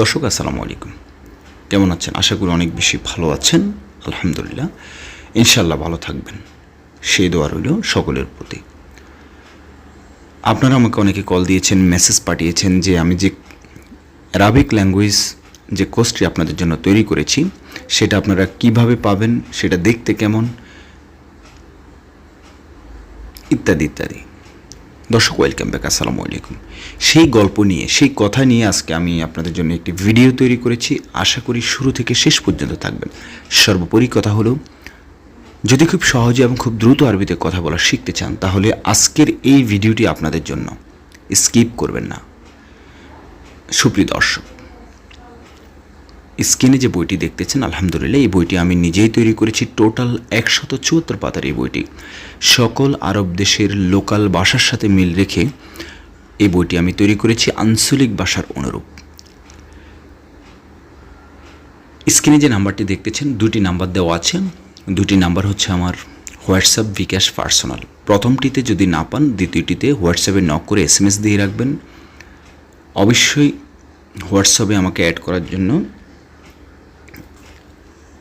দর্শক, আসসালামু আলাইকুম। কেমন আছেন? আশা করি অনেক বেশি ভালো আছেন। আলহামদুলিল্লাহ ইনশাল্লাহ ভালো থাকবেন। সেই দোয়া রইল সকলের প্রতি। আপনারা আমাকে অনেকে কল দিয়েছেন, মেসেজ পাঠিয়েছেন যে আমি যে অ্যারাবিক ল্যাঙ্গুয়েজ যে কোর্সটি আপনাদের জন্য তৈরি করেছি, সেটা আপনারা কীভাবে পাবেন, সেটা দেখতে কেমন, ইত্যাদি ইত্যাদি। দর্শক ওয়েলকাম ব্যাক আসসালামু আলাইকুম। সেই গল্প নিয়ে, সেই কথা নিয়ে আজকে আমি আপনাদের জন্য একটি ভিডিও তৈরি করেছি। আশা করি শুরু থেকে শেষ পর্যন্ত থাকবেন। সর্বোপরি কথা হলো, যদি খুব সহজে এবং খুব দ্রুত আরবিতে কথা বলা শিখতে চান, তাহলে আজকের এই ভিডিওটি আপনাদের জন্য। স্কিপ করবেন না। সুপ্রিয় দর্শক স্ক্রিনে যে বইটি দেখতেছেন, আলহামদুলিল্লাহ, এই বইটি আমি নিজেই তৈরি করেছি। টোটাল একশত চুয়াত্তর পাতার এই বইটি। সকল আরব দেশের লোকাল ভাষার সাথে মিল রেখে এই বইটি আমি তৈরি করেছি আঞ্চলিক ভাষার অনুরূপ। স্ক্রিনে যে নাম্বারটি দেখতেছেন, দুটি নাম্বার দেওয়া আছে। দুটি নাম্বার হচ্ছে আমার হোয়াটসঅ্যাপ বিকাশ পার্সোনাল। প্রথমটিতে যদি না পান, দ্বিতীয়টিতে হোয়াটসঅ্যাপে নক করে এস দিয়ে রাখবেন। অবশ্যই হোয়াটসঅ্যাপে আমাকে অ্যাড করার জন্য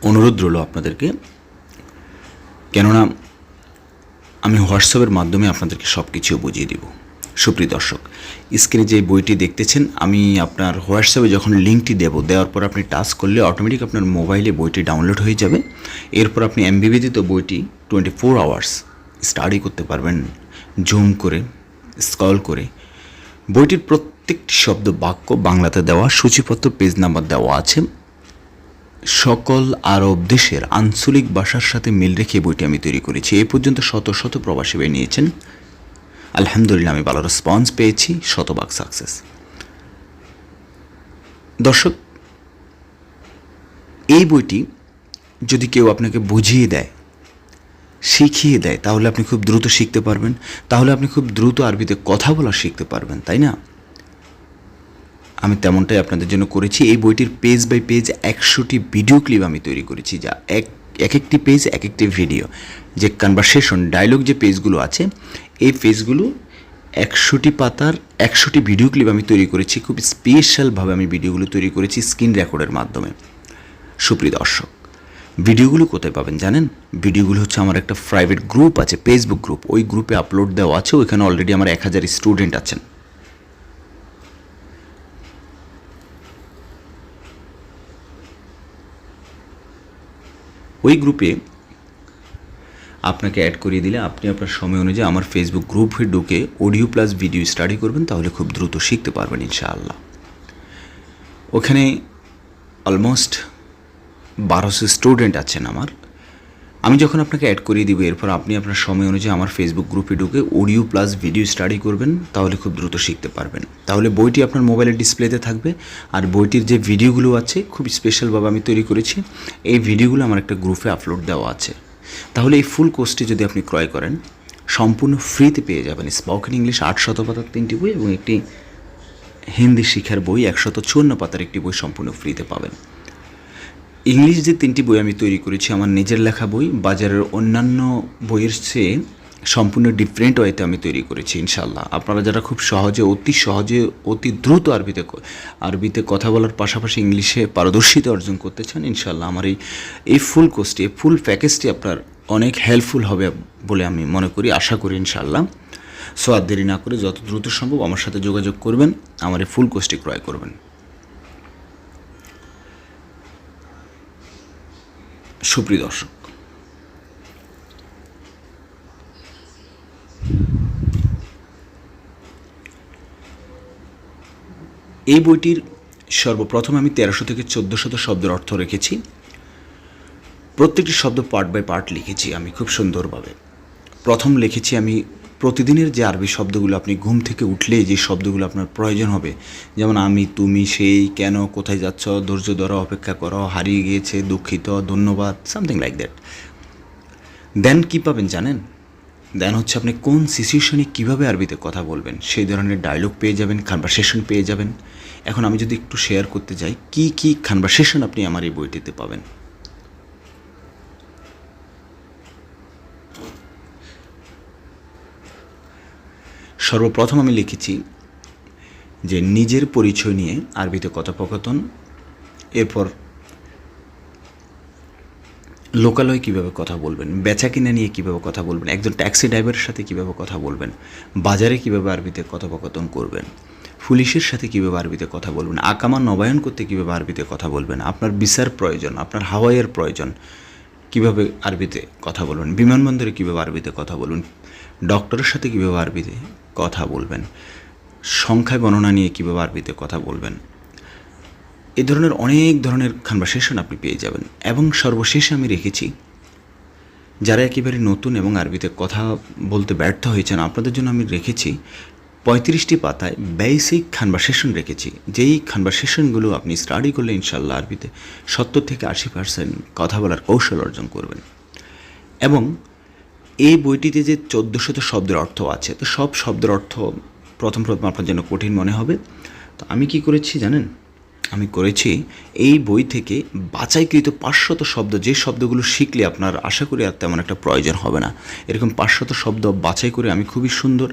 অনুরোধ রইল আপনাদেরকে। কেননা, আমি হোয়াটসঅ্যাপের মাধ্যমে আপনাদেরকে সব কিছু বুঝিয়ে দিব। সুপ্রিয় দর্শক, স্ক্রিনে যে বইটি দেখতেছেন, আমি আপনার হোয়াটসঅ্যাপে যখন লিঙ্কটি দেব, দেওয়ার পর আপনি টাচ করলে অটোমেটিক আপনার মোবাইলে বইটি ডাউনলোড হয়ে যাবে। এরপর আপনি এমবি ব্যতীত বইটি টোয়েন্টি ফোর আওয়ার্স স্টাডি করতে পারবেন। জুম করে স্কল করে। বইটির প্রত্যেকটি শব্দ বাক্য বাংলাতে দেওয়া, সূচিপত্র পেজ নাম্বার দেওয়া আছে। সকল আরব দেশের আঞ্চলিক ভাষার সাথে মিল রেখে বইটি আমি তৈরি করেছি। এ পর্যন্ত শত শত প্রবাসী ভাই নিয়েছেন। আলহামদুলিল্লাহ, আমি ভালো রেসপন্স পেয়েছি। শতভাগ সাকসেস দর্শক, এই বইটি যদি কেউ আপনাকে বুঝিয়ে দেয়, শিখিয়ে দেয়, তাহলে আপনি খুব দ্রুত শিখতে পারবেন। তাহলে আপনি খুব দ্রুত আরবিতে কথা বলা শিখতে পারবেন, তাই না? আমি তেমনটাই আপনাদের জন্য করেছি। এই বইটির পেজ বাই পেজ একশোটি ভিডিও ক্লিপ আমি তৈরি করেছি, যা এক এক একটি পেজ এক একটি ভিডিও যে কনভারসেশন ডায়লগ যে পেজগুলো আছে, এই পেজগুলো একশোটি পাতার একশোটি ভিডিও ক্লিপ আমি তৈরি করেছি। খুব স্পেশালভাবে আমি ভিডিওগুলো তৈরি করেছি স্ক্রিন রেকর্ডের মাধ্যমে। সুপ্রিয় দর্শক ভিডিওগুলো কোথায় পাবেন জানেন? ভিডিওগুলো হচ্ছে আমার একটা প্রাইভেট গ্রুপ আছে ফেসবুক গ্রুপ ওই গ্রুপে আপলোড দেওয়া আছে, ওইখানে অলরেডি আমার এক হাজার স্টুডেন্ট আছেন। ওই গ্রুপে আপনাকে অ্যাড করিয়ে দিলে আপনি আপনার সময় অনুযায়ী আমার ফেসবুক গ্রুপে ঢুকে অডিও প্লাস ভিডিও স্টাডি করবেন, তাহলে খুব দ্রুত শিখতে পারবেন ইনশাআল্লাহ। ওখানে অলমোস্ট বারোশো স্টুডেন্ট আছেন আমার। আমি যখন আপনাকে অ্যাড করিয়ে দিব, এরপর আপনি আপনার সময় অনুযায়ী আমার ফেসবুক গ্রুপে ঢুকে অডিও প্লাস ভিডিও স্টাডি করবেন, তাহলে খুব দ্রুত শিখতে পারবেন। তাহলে বইটি আপনার মোবাইলের ডিসপ্লেতে থাকবে, আর বইটির যে ভিডিওগুলো আছে, খুব স্পেশালভাবে আমি তৈরি করেছি, এই ভিডিওগুলো আমার একটা গ্রুপে আপলোড দেওয়া আছে। তাহলে এই ফুল কোর্সটি যদি আপনি ক্রয় করেন, সম্পূর্ণ ফ্রিতে পেয়ে যাবেন। স্পোকেন ইংলিশ আট শত পাতার তিনটি বই এবং একটি হিন্দি শিক্ষার বই একশত চুয়ান্ন পাতার একটি বই সম্পূর্ণ ফ্রিতে পাবেন। ইংলিশ যে তিনটি বই আমি তৈরি করেছি, আমার নিজের লেখা বই, বাজারের অন্যান্য বইয়ের চেয়ে সম্পূর্ণ ডিফারেন্ট ওয়েতে আমি তৈরি করেছি ইনশাল্লাহ আপনারা যারা খুব সহজে, অতি সহজে, অতি দ্রুত আরবিতে আরবিতে কথা বলার পাশাপাশি ইংলিশে পারদর্শিতা অর্জন করতে চান ইনশাল্লাহ আমার এই এই ফুল কোর্সটি এই ফুল প্যাকেজটি আপনার অনেক হেল্পফুল হবে বলে আমি মনে করি, আশা করি ইনশাল্লাহ সো আর দেরি না করে যত দ্রুত সম্ভব আমার সাথে যোগাযোগ করবেন, আমার এই ফুল কোর্সটি ক্রয় করবেন। সুপ্রিয় দর্শক, এই বইটির সর্বপ্রথম আমি তেরোশো থেকে চোদ্দ শত শব্দের অর্থ রেখেছি। প্রত্যেকটি শব্দ পার্ট বাই পার্ট লিখেছি আমি খুব সুন্দরভাবে। প্রথম লিখেছি আমি প্রতিদিনের যে আরবি শব্দগুলো আপনি ঘুম থেকে উঠলে যে শব্দগুলো আপনার প্রয়োজন হবে, যেমন আমি, তুমি, সেই, কেন, কোথায় যাচ্ছ, ধৈর্য ধরো, অপেক্ষা করো, হারিয়ে গিয়েছে, দুঃখিত, ধন্যবাদ সামথিং লাইক দ্যাট দেন কী পাবেন জানেন? দেন হচ্ছে আপনি কোন সিচুয়েশনে কীভাবে আরবিতে কথা বলবেন, সেই ধরনের ডায়লগ পেয়ে যাবেন কনভারসেশন পেয়ে যাবেন। এখন আমি যদি একটু শেয়ার করতে যাই কী কী কনভারসেশন আপনি আমার এই বইটিতে পাবেন? সর্বপ্রথম আমি লিখেছি যে নিজের পরিচয় নিয়ে আরবিতে কথোপকথন, এরপর লোকালয়ে কীভাবে কথা বলবেন বেচা কিনা নিয়ে কীভাবে কথা বলবেন, একজন ট্যাক্সি ড্রাইভারের সাথে কীভাবে কথা বলবেন, বাজারে কীভাবে আরবিতে কথোপকথন করবেন, পুলিশের সাথে কীভাবে আরবিতে কথা বলবেন, আকামা নবায়ন করতে কীভাবে আরবিতে কথা বলবেন, আপনার বিচার প্রয়োজন, আপনার হাওয়াইয়ের প্রয়োজন, কীভাবে আরবিতে কথা বলবেন, বিমানবন্দরে কীভাবে আরবিতে কথা বলবেন ডক্টরের সাথে কীভাবে আরবিতে কথা বলবেন। সংখ্যায় গণনা নিয়ে কীভাবে আরবিতে কথা বলবেন? এ ধরনের অনেক ধরনের কনভারসেশন আপনি পেয়ে যাবেন এবং সর্বশেষে আমি রেখেছি। যারা একেবারে নতুন এবং আরবিতে কথা বলতে ব্যর্থ হয়েছেন, আপনাদের জন্য আমি রেখেছি পঁয়ত্রিশটি পাতায় বেসিক কনভারসেশন রেখেছি। যেই কনভারসেশনগুলো আপনি স্টাডি করলে ইনশাল্লাহ আরবিতে সত্তর থেকে আশি পার্সেন্ট কথা বলার কৌশল অর্জন করবেন। এবং এই বইটিতে যে চোদ্দোশত শব্দের অর্থ আছে, তো সব শব্দের অর্থ প্রথম প্রথম আপনার জন্য কঠিন মনে হবে। তো আমি কি করেছি জানেন? আমি করেছি এই বই থেকে বাছাইকৃত পাঁচশত শব্দ, যে শব্দগুলো শিখলে আপনার আশা করি আর তেমন একটা প্রয়োজন হবে না। এরকম পাঁচশত শব্দ বাছাই করে আমি খুবই সুন্দর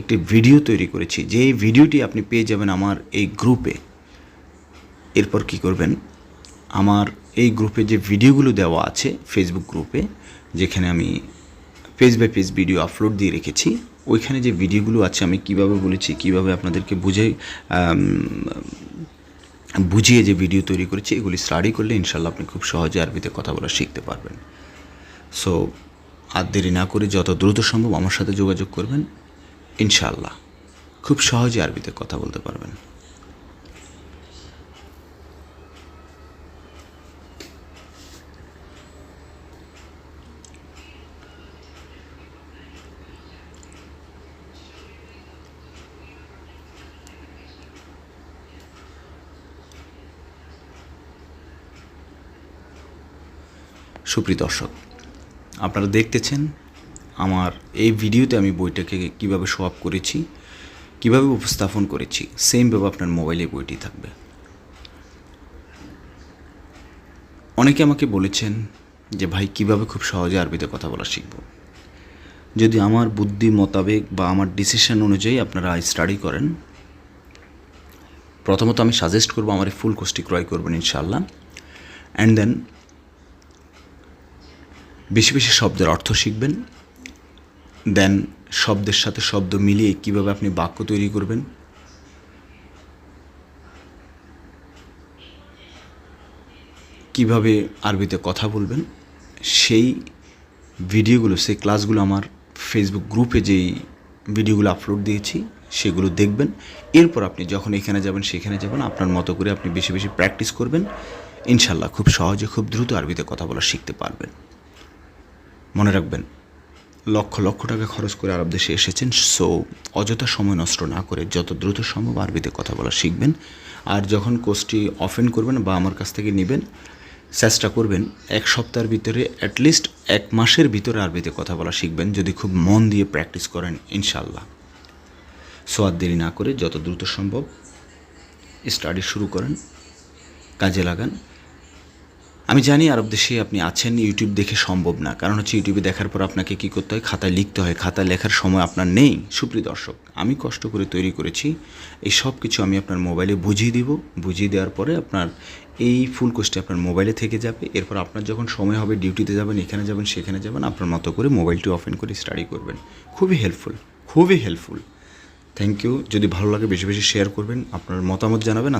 একটি ভিডিও তৈরি করেছি। যে ভিডিওটি আপনি পেয়ে যাবেন আমার এই গ্রুপে। এরপর কি করবেন? আমার এই গ্রুপে যে ভিডিওগুলো দেওয়া আছে ফেসবুক গ্রুপে, যেখানে আমি page by page video upload দিয়ে রেখেছি। ওইখানে যে ভিডিওগুলো আছে, আমি কীভাবে বলেছি, কীভাবে আপনাদেরকে বুঝে বুঝিয়ে যে ভিডিও তৈরি করেছি, এগুলি স্টাডি করলে ইনশাল্লাহ আপনি খুব সহজে আরবিতে কথা বলা শিখতে পারবেন। সো আর দেরি না করে যত দ্রুত সম্ভব আমার সাথে যোগাযোগ করবেন ইনশাল্লাহ খুব সহজে আরবিতে কথা বলতে পারবেন। সুপ্রিয় দর্শক আপনারা দেখতেছেন আমার এই ভিডিওতে আমি বইটাকে কীভাবে শো আপ করেছি, কীভাবে উপস্থাপন করেছি সেমভাবে আপনার মোবাইলে বইটি থাকবে। অনেকে আমাকে বলেছেন যে, ভাই, কীভাবে খুব সহজে আরবিতে কথা বলা শিখব? যদি আমার বুদ্ধি মোতাবেক বা আমার ডিসিশন অনুযায়ী আপনারা স্টাডি করেন, প্রথমত আমি সাজেস্ট করব, আমার ফুল কোর্সটি ক্রয় করবেন ইনশাল্লাহ অ্যান্ড দেন বেশি বেশি শব্দের অর্থ শিখবেন, দেন শব্দের সাথে শব্দ মিলিয়ে কীভাবে আপনি বাক্য তৈরি করবেন। কীভাবে আরবিতে কথা বলবেন, সেই ভিডিওগুলো, সেই ক্লাসগুলো আমার ফেসবুক গ্রুপে যেই ভিডিওগুলো আপলোড দিয়েছি, সেগুলো দেখবেন। এরপর আপনি যখন এখানে যাবেন, সেখানে যাবেন, আপনার মতো করে আপনি বেশি বেশি প্র্যাকটিস করবেন। ইনশাল্লাহ খুব সহজে, খুব দ্রুত আরবিতে কথা বলা শিখতে পারবেন। মনে রাখবেন, লক্ষ লক্ষ টাকা খরচ করে আরব দেশে এসেছেন সো অযথা সময় নষ্ট না করে যত দ্রুত সম্ভব আরবিতে কথা বলা শিখবেন। আর যখন কোর্সটি অফেন করবেন বা আমার কাছ থেকে নেবেন, চেষ্টা করবেন এক সপ্তাহের ভিতরে অ্যাটলিস্ট এক মাসের ভিতরে আরবিতে কথা বলা শিখবেন, যদি খুব মন দিয়ে প্র্যাকটিস করেন ইনশাল্লাহ সো আর দেরি না করে যত দ্রুত সম্ভব স্টাডি শুরু করেন, কাজে লাগান। আমি জানি আরব দেশে আপনি আছেন ইউটিউব দেখে সম্ভব না। কারণ হচ্ছে ইউটিউবে দেখার পর আপনাকে কী করতে হয়? খাতায় লিখতে হয়। খাতায় লেখার সময় আপনার নেই। সুপ্রিয় দর্শক, আমি কষ্ট করে তৈরি করেছি। এই সব কিছু আমি আপনার মোবাইলে বুঝিয়ে দিব। বুঝিয়ে দেওয়ার পরে আপনার এই ফুল কোর্সটি আপনার মোবাইলে থেকে যাবে। এরপর আপনার যখন সময় হবে ডিউটিতে যাবেন, এখানে যাবেন, সেখানে যাবেন, আপনার মতো করে মোবাইলটি অফেন করে স্টাডি করবেন। খুবই হেল্পফুল খুবই হেল্পফুল থ্যাংক ইউ যদি ভালো লাগে, বেশি বেশি শেয়ার করবেন, আপনার মতামত জানাবেন।